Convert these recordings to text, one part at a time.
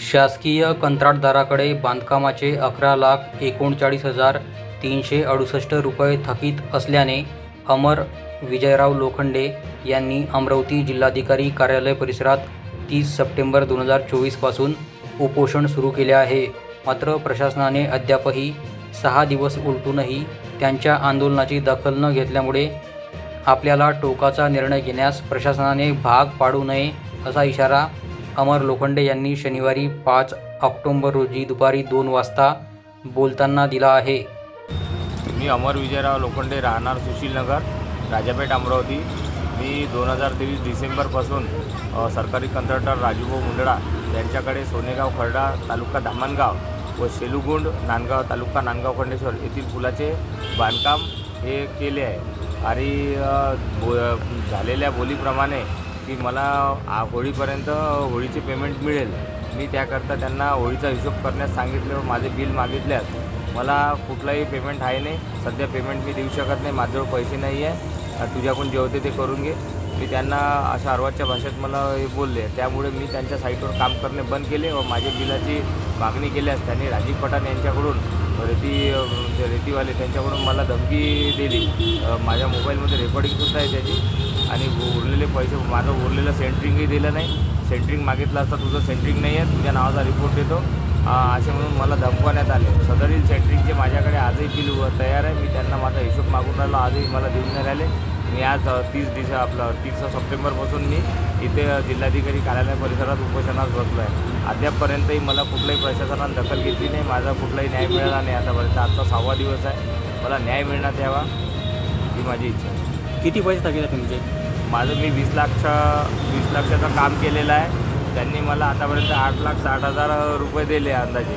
शासकीय कंत्राटदाराकडे बांधकामाचे अकरा लाख एकोणचाळीस हजार तीनशे अडुसष्ट रुपये थकीत असल्याने अमर विजयराव लोखंडे यांनी अमरावती जिल्हाधिकारी कार्यालय परिसरात तीस सप्टेंबर दोन हजार चोवीसपासून उपोषण सुरू केले आहे. मात्र प्रशासनाने अद्यापही सहा दिवस उलटूनही त्यांच्या आंदोलनाची दखल न घेतल्यामुळे आपल्याला टोकाचा निर्णय घेण्यास प्रशासनाने भाग पाडू नये असा इशारा अमर लोखंडे यांनी शनिवारी पाच ऑक्टोंबर रोजी दुपारी दोन वाजता बोलताना दिला आहे. मी अमर विजयराव लोखंडे राहणार सुशीलनगर राजापेठ अमरावती. मी दोन हजार तेवीस डिसेंबरपासून सरकारी कंत्राटर राजूभाऊ मुंडळा यांच्याकडे सोनेगाव खर्डा तालुका धामणगाव व शेलुगुंड नांदगाव तालुका नांदगाव खंडेश्वर येथील पुलाचे बांधकाम हे केले आहे. आणि बो झालेल्या बोलीप्रमाणे की मला आ- होळीपर्यंत होळीचे पेमेंट मिळेल. मी त्याकरता त्यांना होळीचा हिशोब करण्यास सांगितले व माझे बिल मागितल्यास मला कुठलाही पेमेंट आहे नाही. सध्या पेमेंट मी देऊ शकत नाही माझ्याजवळ पैसे नाही आहे. तुझ्याकडून जे होते ते करून घे. मी त्यांना अशा अर्वाच्या भाषेत मला हे बोलले. त्यामुळे मी त्यांच्या साईटवर काम करणे बंद केले व माझ्या बिलाची मागणी केल्यास त्यांनी राजीव पठाण यांच्याकडून रेती जे रेतीवाले त्यांच्याकडून मला धमकी दिली. माझ्या मोबाईलमध्ये रेकॉर्डिंगसुद्धा आहे त्याची. आणि उरलेले पैसे माझं उरलेलं सेंट्रिंगही दिलं नाही. सेंट्रिंग मागितलं असता तुझं सेंट्रिंग नाही आहे तुझ्या नावाचा रिपोर्ट देतो. असे म्हणून मला धमकवण्यात आले. सदरील सेंट्रिंगचे माझ्याकडे आजही बिल तयार आहे मी त्यांना माझा हिशोब मागून राहिलो. आजही मला देऊन नाही राहिले. मी आज तीस दिस आपलं तीस सप्टेंबरपासून मी इथे जिल्हाधिकारी कार्यालय परिसरात उपोषणास बसलो आहे अद्यापपर्यंतही मला कुठल्याही प्रशासनानं दखल घेतली नाही. माझा कुठलाही न्याय मिळाला नाही. आतापर्यंत आजचा सहावा दिवस आहे. मला न्याय मिळण्यात यावा ही माझी इच्छा आहे. किती पैसे थकीत तुमचे? माझं मी वीस लाखचं वीस लाखाचं काम केलेलं आहे. त्यांनी मला आतापर्यंत आठ लाख साठ हजार रुपये दिले अंदाजे.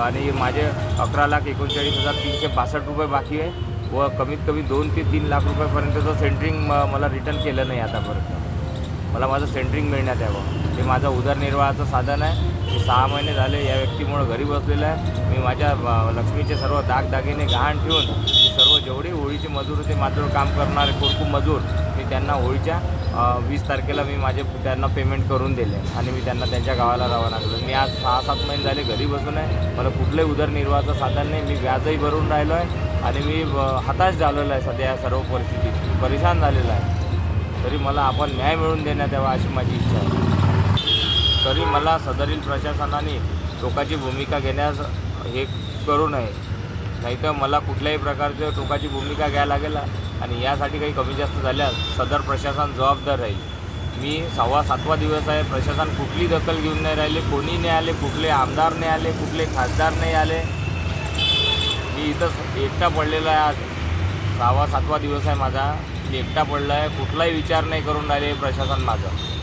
आणि माझे अकरा लाख एकोणचाळीस हजार तीनशे बासष्ट रुपये बाकी आहे. व कमीत कमी दोन ते तीन लाख रुपयापर्यंतचं सेंट्रिंग म मला रिटर्न केलं नाही आतापर्यंत. मला माझं सेंट्रिंग मिळण्यात यावं. हे माझं उदरनिर्वाहाचं साधन आहे. की सहा महिने झाले या व्यक्तीमुळं घरी बसलेलं आहे. मी माझ्या लक्ष्मीचे सर्व दागदागिने गहाण ठेवून मी सर्व जेवढे होळीचे मजूर होते माझ्यावर काम करणारे कोरकू मजूर मी त्यांना होळीच्या वीस तारखेला मी माझे त्यांना पेमेंट करून दिले आणि मी त्यांना त्यांच्या गावाला रवाना केलं. मी आज सहा सात महिने झाले घरी बसून आहे. मला कुठलंही उदरनिर्वाहाचं साधन नाही. मी व्याजही भरून राहिलो आहे आणि मी हताश झालेलो आहे सध्या या सर्व परिस्थितीत. परेशान झालेलो आहे. तरी मला आपण न्याय मिळवून देण्यात यावा अशी माझी इच्छा आहे. तरी मला सदरील प्रशासनाने टोकाची भूमिका घेण्यास हे करू नये. नाहीतर मला कुठल्याही प्रकारचं टोकाची भूमिका घ्यायला लागेल आणि यासाठी काही कमी जास्त झाल्यास सदर प्रशासन जबाबदार राहील. मी सहावा सातवा दिवस आहे प्रशासन कुठली दखल घेऊन नाही राहिले कोणी नाही आले कुठले आमदार नाही आले कुठले खासदार नाही आले. मी इथं एकटा पडलेला आहे आज. सहावा सातवा दिवस आहे माझा. मी एकटा पडला आहे कुठलाही विचार नाही करून राहिले प्रशासन माझं.